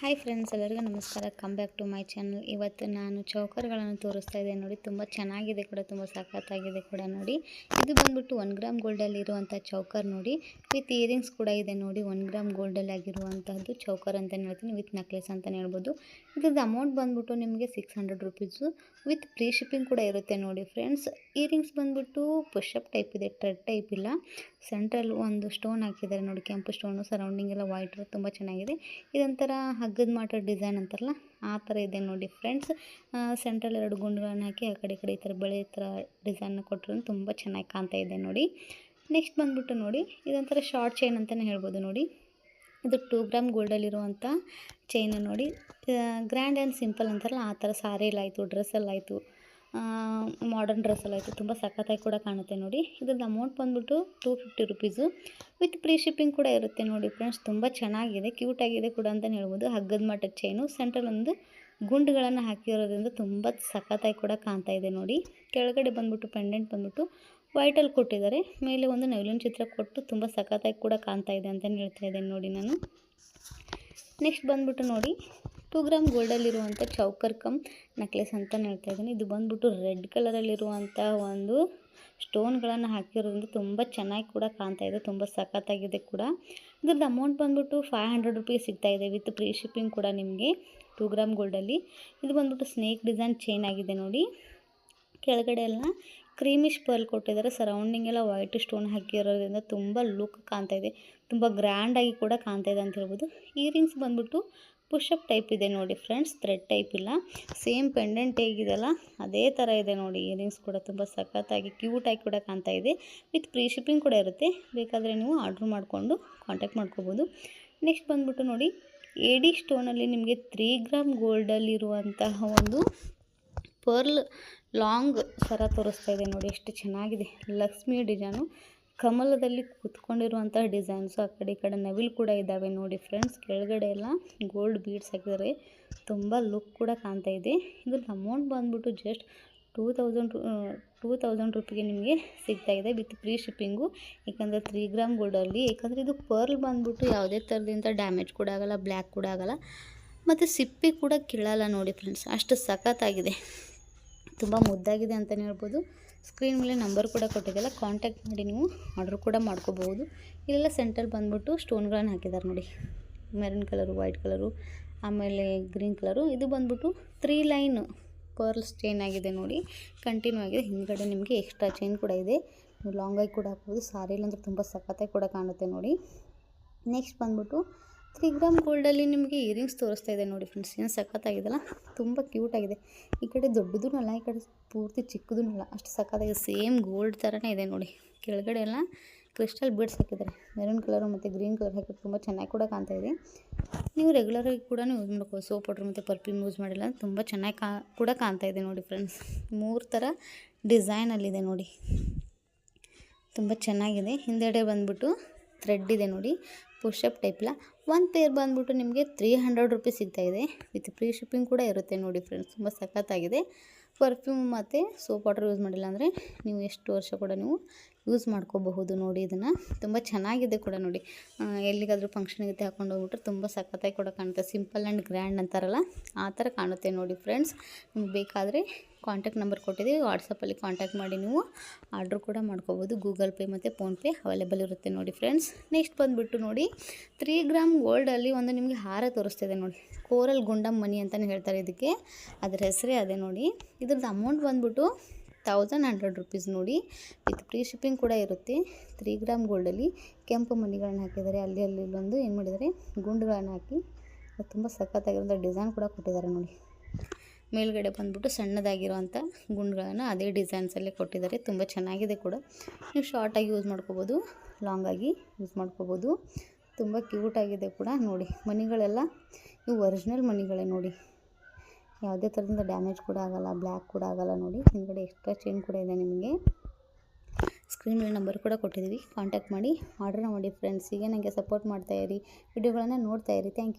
Hi friends ಎಲ್ಲರಿಗೂ ನಮಸ್ಕಾರ. Come back to my channel ಇವತ್ತು ನಾನು ಚೌಕರ್ಗಳನ್ನು ತೋರಿಸ್ತಾ ಇದ್ದೇನೆ ನೋಡಿ. ತುಂಬ ಚೆನ್ನಾಗಿದೆ ಕೂಡ, ತುಂಬ ಸಖತ್ತಾಗಿದೆ ಕೂಡ ನೋಡಿ. ಇದು ಬಂದ್ಬಿಟ್ಟು ಒನ್ ಗ್ರಾಮ್ ಗೋಲ್ಡಲ್ಲಿ ಇರುವಂಥ ಚೌಕರ್ ನೋಡಿ. ವಿತ್ ಇಯರಿಂಗ್ಸ್ ಕೂಡ ಇದೆ ನೋಡಿ. ಒನ್ ಗ್ರಾಮ್ ಗೋಲ್ಡಲ್ಲಿ ಆಗಿರುವಂಥದ್ದು ಚೌಕರ್ ಅಂತಲೇ ಹೇಳ್ತೀನಿ. ವಿತ್ ನೆಕ್ಲೆಸ್ ಅಂತಲೇ ಹೇಳ್ಬೋದು. ಇದ್ರದ್ದು ಅಮೌಂಟ್ ಬಂದ್ಬಿಟ್ಟು ನಿಮಗೆ six hundred rupees with free shipping ಕೂಡ ಇರುತ್ತೆ ನೋಡಿ ಫ್ರೆಂಡ್ಸ್ ಇಯರಿಂಗ್ಸ್ ಬಂದ್ಬಿಟ್ಟು ಪುಷಪ್ ಟೈಪ್ ಇದೆ ಟ್ರೆಡ್ ಟೈಪ್ ಇಲ್ಲ. ಸೆಂಟ್ರಲ್ ಒಂದು ಸ್ಟೋನ್ ಹಾಕಿದ್ದಾರೆ ನೋಡಿ. ಕೆಂಪು ಸ್ಟೋನು ಸರೌಂಡಿಂಗ್ ಎಲ್ಲ ವೈಟ್ ತುಂಬ ಚೆನ್ನಾಗಿದೆ. ಇದೊಂಥರ ಹಗ್ಗದ ಮಾಟ ಡಿಸೈನ್ ಅಂತಾರಲ್ಲ, ಆ ಥರ ಇದೆ ನೋಡಿ ಫ್ರೆಂಡ್ಸ್. ಸೆಂಟ್ರಲ್ ಎರಡು ಗುಂಡುಗಳನ್ನು ಹಾಕಿ ಆ ಕಡೆ ಈ ಕಡೆ ಈ ಥರ ಬೆಳೆ ಥರ ಡಿಸೈನ್ನ ಕೊಟ್ಟರು ತುಂಬ ಚೆನ್ನಾಗಿ ಕಾಣ್ತಾ ಇದೆ ನೋಡಿ. ನೆಕ್ಸ್ಟ್ ಬಂದ್ಬಿಟ್ಟು ನೋಡಿ, ಇದೊಂಥರ ಶಾರ್ಟ್ ಚೈನ್ ಅಂತಲೇ ಹೇಳ್ಬೋದು ನೋಡಿ. ಇದು ಟೂ ಗ್ರಾಮ್ ಗೋಲ್ಡಲ್ಲಿರುವಂಥ ಚೈನ್ ನೋಡಿ. ಗ್ರ್ಯಾಂಡ್ ಆ್ಯಂಡ್ ಸಿಂಪಲ್ ಅಂತಾರಲ್ಲ, ಆ ಥರ ಸಾರಿಯಲ್ಲಾಯಿತು ಡ್ರೆಸ್ಸಲ್ಲಾಯಿತು ಮಾಡರ್ನ್ ಡ್ರೆಸ್ಸಲ್ಲಾಯಿತು ತುಂಬ ಸಖತ್ತಾಗಿ ಕೂಡ ಕಾಣುತ್ತೆ ನೋಡಿ. ಇದ್ರದ್ದು ಅಮೌಂಟ್ ಬಂದ್ಬಿಟ್ಟು two fifty rupees with free shipping ಕೂಡ ಇರುತ್ತೆ ನೋಡಿ ಫ್ರೆಂಡ್ಸ್ ತುಂಬ ಚೆನ್ನಾಗಿದೆ ಕ್ಯೂಟಾಗಿದೆ ಕೂಡ ಅಂತಲೇ ಹೇಳ್ಬೋದು. ಹಗ್ಗದ ಮಟ್ಟದ ಚೈನು ಸೆಂಟ್ರಲ್ ಒಂದು ಗುಂಡುಗಳನ್ನು ಹಾಕಿರೋದ್ರಿಂದ ತುಂಬ ಸಖತ್ತಾಗಿ ಕೂಡ ಕಾಣ್ತಾ ಇದೆ ನೋಡಿ. ಕೆಳಗಡೆ ಬಂದ್ಬಿಟ್ಟು ಪೆಂಡೆಂಟ್ ಬಂದ್ಬಿಟ್ಟು ವೈಟಲ್ಲಿ ಕೊಟ್ಟಿದ್ದಾರೆ. ಮೇಲೆ ಒಂದು ನವಿಲಿನ ಚಿತ್ರ ಕೊಟ್ಟು ತುಂಬ ಸಖತ್ತಾಗಿ ಕೂಡ ಕಾಣ್ತಾ ಇದೆ ಅಂತಲೇ ಹೇಳ್ತಾ ಇದ್ದೇನೆ ನೋಡಿ ನಾನು. ನೆಕ್ಸ್ಟ್ ಬಂದ್ಬಿಟ್ಟು ನೋಡಿ ಟೂ ಗ್ರಾಮ್ ಗೋಲ್ಡಲ್ಲಿರುವಂಥ ಚೌಕರ್ ಕಮ್ ನೆಕ್ಲೆಸ್ ಅಂತ ಹೇಳ್ತಾ ಇದ್ದೀನಿ. ಇದು ಬಂದ್ಬಿಟ್ಟು ರೆಡ್ ಕಲರಲ್ಲಿರುವಂಥ ಒಂದು ಸ್ಟೋನ್ಗಳನ್ನು ಹಾಕಿರೋದ್ರಿಂದ ತುಂಬ ಚೆನ್ನಾಗಿ ಕೂಡ ಕಾಣ್ತಾ ಇದೆ, ತುಂಬ ಸಖತ್ತಾಗಿದೆ ಕೂಡ. ಇದ್ರದ್ದು ಅಮೌಂಟ್ ಬಂದ್ಬಿಟ್ಟು ಫೈವ್ ಹಂಡ್ರೆಡ್ ರುಪೀಸ್ ಸಿಗ್ತಾ ಇದೆ ವಿತ್ ಪ್ರೀ ಶಿಪ್ಪಿಂಗ್ ಕೂಡ ನಿಮಗೆ ಟೂ ಗ್ರಾಮ್ ಗೋಲ್ಡಲ್ಲಿ. ಇದು ಬಂದ್ಬಿಟ್ಟು ಸ್ನೇಕ್ ಡಿಸೈನ್ ಚೈನ್ ಆಗಿದೆ ನೋಡಿ. ಕೆಳಗಡೆ ಎಲ್ಲ ಕ್ರೀಮಿಶ್ ಪರ್ಲ್ ಕೊಟ್ಟಿದ್ದಾರೆ. ಸರೌಂಡಿಂಗ್ ಎಲ್ಲ ವೈಟ್ ಸ್ಟೋನ್ ಹಾಕಿರೋದ್ರಿಂದ ತುಂಬ ಲುಕ್ ಕಾಣ್ತಾ ಇದೆ, ತುಂಬ ಗ್ರ್ಯಾಂಡಾಗಿ ಕೂಡ ಕಾಣ್ತಾ ಇದೆ ಅಂತ ಹೇಳ್ಬೋದು. ಇಯರಿಂಗ್ಸ್ ಬಂದ್ಬಿಟ್ಟು ಪುಷಪ್ ಟೈಪ್ ಇದೆ ನೋಡಿ ಫ್ರೆಂಡ್ಸ್, ಥ್ರೆಡ್ ಟೈಪ್ ಇಲ್ಲ. ಸೇಮ್ ಪೆಂಡೆಂಟ್ ಹೇಗಿದೆಲ್ಲ ಅದೇ ಥರ ಇದೆ ನೋಡಿ. ಇಯರಿಂಗ್ಸ್ ಕೂಡ ತುಂಬ ಸಖತ್ತಾಗಿ ಕ್ಯೂಟಾಗಿ ಕೂಡ ಕಾಣ್ತಾ ಇದೆ. ವಿತ್ ಪ್ರೀ ಶಿಪ್ಪಿಂಗ್ ಕೂಡ ಇರುತ್ತೆ. ಬೇಕಾದರೆ ನೀವು ಆರ್ಡ್ರ್ ಮಾಡಿಕೊಂಡು ಕಾಂಟ್ಯಾಕ್ಟ್ ಮಾಡ್ಕೋಬೋದು. ನೆಕ್ಸ್ಟ್ ಬಂದ್ಬಿಟ್ಟು ನೋಡಿ ಎಡಿ ಸ್ಟೋನಲ್ಲಿ ನಿಮಗೆ ತ್ರೀ ಗ್ರಾಮ್ ಗೋಲ್ಡಲ್ಲಿರುವಂತಹ ಒಂದು ಪರ್ಲ್ ಲಾಂಗ್ ಸರ ತೋರಿಸ್ತಾ ಇದೆ ನೋಡಿ. ಎಷ್ಟು ಚೆನ್ನಾಗಿದೆ. ಲಕ್ಷ್ಮಿ ಡಿಸೈನು. ಕಮಲದಲ್ಲಿ ಕೂತ್ಕೊಂಡಿರುವಂತಹ ಡಿಸೈನ್ಸ್, ಆ ಕಡೆ ಈ ಕಡೆ ನವಿಲು ಕೂಡ ಇದ್ದಾವೆ ನೋಡಿ ಫ್ರೆಂಡ್ಸ್. ಕೆಳಗಡೆ ಎಲ್ಲ ಗೋಲ್ಡ್ ಬೀಡ್ಸ್ ಹಾಕಿದ್ದಾರೆ. ತುಂಬ ಲುಕ್ ಕೂಡ ಕಾಣ್ತಾ ಇದೆ. ಇದು ಅಮೌಂಟ್ ಬಂದ್ಬಿಟ್ಟು just two thousand two thousand ರುಪಿಗೆ ನಿಮಗೆ ಸಿಗ್ತಾ ಇದೆ ವಿತ್ ಫ್ರೀ ಶಿಪ್ಪಿಂಗು. ಯಾಕಂದರೆ ತ್ರೀ ಗ್ರಾಮ್ ಗೋಲ್ಡಲ್ಲಿ ಯಾಕಂದರೆ ಇದು ಪರ್ಲ್ ಬಂದ್ಬಿಟ್ಟು ಯಾವುದೇ ಥರದಿಂದ ಡ್ಯಾಮೇಜ್ ಕೂಡ ಆಗಲ್ಲ, ಬ್ಲ್ಯಾಕ್ ಕೂಡ ಆಗೋಲ್ಲ. ಮತ್ತು ಸಿಪ್ಪೆ ಕೂಡ ಕೀಳಲ್ಲ ನೋಡಿ ಫ್ರೆಂಡ್ಸ್. ಅಷ್ಟು ಸಖತ್ತಾಗಿದೆ. ತುಂಬ ಮುದ್ದಾಗಿದೆ ಅಂತಲೇ ಹೇಳ್ಬೋದು. ಸ್ಕ್ರೀನ್ ಮೇಲೆ ನಂಬರ್ ಕೂಡ ಕೊಟ್ಟಿದ್ದೆಲ್ಲ ಕಾಂಟ್ಯಾಕ್ಟ್ ಮಾಡಿ ನೀವು ಆರ್ಡ್ರ್ ಕೂಡ ಮಾಡ್ಕೋಬೋದು ಇಲ್ಲೆಲ್ಲ ಸೆಂಟರ್ ಬಂದ್ಬಿಟ್ಟು ಸ್ಟೋನ್ಗಳನ್ನು ಹಾಕಿದ್ದಾರೆ ನೋಡಿ. ಮೆರೂನ್ ಕಲರು ವೈಟ್ ಕಲರು ಆಮೇಲೆ ಗ್ರೀನ್ ಕಲರು ಇದು ಬಂದ್ಬಿಟ್ಟು ತ್ರೀ ಲೈನ್ ಪರ್ಲ್ಸ್ ಚೈನ್ ಆಗಿದೆ ನೋಡಿ. ಕಂಟಿನ್ಯೂ ಆಗಿದೆ. ಹಿಂದ್ಗಡೆ ನಿಮಗೆ ಎಕ್ಸ್ಟ್ರಾ ಚೈನ್ ಕೂಡ ಇದೆ. ಲಾಂಗಾಗಿ ಕೂಡ ಹಾಕ್ಬೋದು. ಸಾರಿ ಇಲ್ಲಂದ್ರೆ ತುಂಬ ಸಖತ್ತಾಗಿ ಕೂಡ ಕಾಣುತ್ತೆ ನೋಡಿ. ನೆಕ್ಸ್ಟ್ ಬಂದ್ಬಿಟ್ಟು ತ್ರೀ ಗ್ರಾಮ್ ಗೋಲ್ಡಲ್ಲಿ ನಿಮಗೆ ಇಯರಿಂಗ್ಸ್ ತೋರಿಸ್ತಾ ಇದೆ ನೋಡಿ ಫ್ರೆಂಡ್ಸ್ ಏನು ಸಖತ್ತಾಗಿದೆಲ್ಲ? ತುಂಬ ಕ್ಯೂಟಾಗಿದೆ ಈ ಕಡೆ ದೊಡ್ಡದೂ ಅಲ್ಲ ಈ ಕಡೆ ಪೂರ್ತಿ ಅಲ್ಲ ಅಷ್ಟು ಸಖತ್ತಾಗಿದೆ. ಸೇಮ್ ಗೋಲ್ಡ್ ಥರನೇ ಇದೆ ನೋಡಿ. ಕೆಳಗಡೆ ಎಲ್ಲ ಕ್ರಿಸ್ಟಲ್ ಬೀಡ್ಸ್ ಹಾಕಿದ್ದಾರೆ. ಮೆರೂನ್ ಕಲರು ಮತ್ತು ಗ್ರೀನ್ ಕಲರ್ ಹಾಕಿ ತುಂಬ ಚೆನ್ನಾಗಿ ಕೂಡ ಕಾಣ್ತಾ ಇದೆ. ನೀವು ರೆಗ್ಯುಲರಾಗಿ ಕೂಡ ಯೂಸ್ ಮಾಡ್ಕೋ ಸೋಪ್ ಪೌಡ್ರ್ ಮತ್ತು ಪರ್ಫ್ಯೂಮ್ ಯೂಸ್ ಮಾಡಿಲ್ಲ ತುಂಬ ಚೆನ್ನಾಗಿ ಕಾ, ಕೂಡ ಕಾಣ್ತಾ ಇದೆ ನೋಡಿ ಫ್ರೆಂಡ್ಸ್ ಮೂರು ಥರ ಡಿಸೈನಲ್ಲಿದೆ ನೋಡಿ. ತುಂಬ ಚೆನ್ನಾಗಿದೆ. ಹಿಂದೆಡೆ ಬಂದ್ಬಿಟ್ಟು ಥ್ರೆಡ್ ಇದೆ ನೋಡಿ. ಪುಷಪ್ ಟೈಪ್ಲ ಒಂದು ಪೇರ್ ಬಂದ್ಬಿಟ್ಟು ನಿಮಗೆ ತ್ರೀ ಹಂಡ್ರೆಡ್ ರುಪೀಸ್ ಇದೆ. ವಿತ್ ಫ್ರೀ ಶಿಪ್ಪಿಂಗ್ ಕೂಡ ಇರುತ್ತೆ ನೋಡಿ ಫ್ರೆಂಡ್ಸ್ ತುಂಬ ಸಖತ್ತಾಗಿದೆ. ಪರ್ಫ್ಯೂಮ್ ಮತ್ತು ಸೋಪ್ ವಾಟರ್ ಯೂಸ್ ಮಾಡಿಲ್ಲ ಅಂದರೆ ನೀವು ಎಷ್ಟು ವರ್ಷ ಕೂಡ ನೀವು ಯೂಸ್ ಮಾಡ್ಕೋಬಹುದು ನೋಡಿ ಇದನ್ನು. ತುಂಬ ಚೆನ್ನಾಗಿದೆ ಕೂಡ ನೋಡಿ. ಎಲ್ಲಿಗಾದರೂ ಫಂಕ್ಷನ್ಗೆ ಹಾಕೊಂಡು ಹೋಗ್ಬಿಟ್ರೆ ತುಂಬ ಸಖತ್ತಾಗಿ ಕೂಡ ಕಾಣುತ್ತೆ. ಸಿಂಪಲ್ ಆ್ಯಂಡ್ ಗ್ರ್ಯಾಂಡ್ ಅಂತಾರಲ್ಲ, ಆ ಥರ ಕಾಣುತ್ತೆ ನೋಡಿ ಫ್ರೆಂಡ್ಸ್ ನಿಮ್ಗೆ ಬೇಕಾದರೆ ಕಾಂಟ್ಯಾಕ್ಟ್ ನಂಬರ್ ಕೊಟ್ಟಿದ್ದೀವಿ. ವಾಟ್ಸಪ್ಪಲ್ಲಿ ಕಾಂಟ್ಯಾಕ್ಟ್ ಮಾಡಿ ನೀವು. ಆರ್ಡ್ರ್ ಕೂಡ ಮಾಡ್ಕೋಬೋದು ಗೂಗಲ್ ಪೇ ಮತ್ತು ಫೋನ್ಪೇ ಅವೈಲೇಬಲ್ ಇರುತ್ತೆ ನೋಡಿ ಫ್ರೆಂಡ್ಸ್ ನೆಕ್ಸ್ಟ್ ಬಂದುಬಿಟ್ಟು ನೋಡಿ ತ್ರೀ ಗ್ರಾಮ್ ಗೋಲ್ಡಲ್ಲಿ ಒಂದು ನಿಮಗೆ ಹಾರ ತೋರಿಸ್ತಿದೆ ನೋಡಿ. ಕೋರಲ್ ಗುಂಡಮ್ ಮನಿ ಅಂತಲೇ ಹೇಳ್ತಾರೆ ಇದಕ್ಕೆ. ಅದರ ಹೆಸರೇ ಅದೇ ನೋಡಿ. ಇದ್ರದ್ದು ಅಮೌಂಟ್ ಬಂದ್ಬಿಟ್ಟು ತೌಸಂಡ್ ಹಂಡ್ರೆಡ್ ರುಪೀಸ್ ನೋಡಿ. ವಿತ್ ಫ್ರೀ ಶಿಪ್ಪಿಂಗ್ ಕೂಡ ಇರುತ್ತೆ. ತ್ರೀ ಗ್ರಾಮ್ ಗೋಲ್ಡಲ್ಲಿ ಕೆಂಪು ಮಣಿಗಳನ್ನ ಹಾಕಿದ್ದಾರೆ. ಅಲ್ಲಿ ಅಲ್ಲಿ ಇಲ್ಲೊಂದು ಏನು ಮಾಡಿದ್ದಾರೆ? ಗುಂಡುಗಳನ್ನು ಹಾಕಿ ತುಂಬ ಸಖತ್ತಾಗಿರೋಂಥ ಡಿಸೈನ್ ಕೂಡ ಕೊಟ್ಟಿದ್ದಾರೆ ನೋಡಿ. ಮೇಲ್ಗಡೆ ಬಂದ್ಬಿಟ್ಟು ಸಣ್ಣದಾಗಿರುವಂಥ ಗುಂಡುಗಳನ್ನು ಅದೇ ಡಿಸೈನ್ಸಲ್ಲೇ ಕೊಟ್ಟಿದ್ದಾರೆ. ತುಂಬ ಚೆನ್ನಾಗಿದೆ ಕೂಡ. ನೀವು ಶಾರ್ಟಾಗಿ ಯೂಸ್ ಮಾಡ್ಕೋಬೋದು ಲಾಂಗಾಗಿ ಯೂಸ್ ಮಾಡ್ಕೋಬೋದು. ತುಂಬ ಕ್ಯೂಟಾಗಿದೆ ಕೂಡ ನೋಡಿ. ಮನಿಗಳೆಲ್ಲ, ಇವು ಒರಿಜಿನಲ್ ಮನಿಗಳೇ ನೋಡಿ. ಯಾವುದೇ ಥರದಿಂದ ಡ್ಯಾಮೇಜ್ ಕೂಡ ಆಗೋಲ್ಲ, ಬ್ಲ್ಯಾಕ್ ಕೂಡ ಆಗೋಲ್ಲ ನೋಡಿ. ಹಿಂದ್ಗಡೆ ಎಕ್ಸ್ಟ್ರಾ ಚೈನ್ ಕೂಡ ಇದೆ ನಿಮಗೆ. ಸ್ಕ್ರೀನ್ ಮೇಲೆ ನಂಬರ್ ಕೂಡ ಕೊಟ್ಟಿದ್ದೀವಿ. ಕಾಂಟ್ಯಾಕ್ಟ್ ಮಾಡಿ ಆರ್ಡರ್ ಮಾಡಿ ಫ್ರೆಂಡ್ಸಿಗೆ ನನಗೆ ಸಪೋರ್ಟ್ ಮಾಡ್ತಾಯಿರಿ ವಿಡಿಯೋಗಳನ್ನು ಇರಿ. Thank you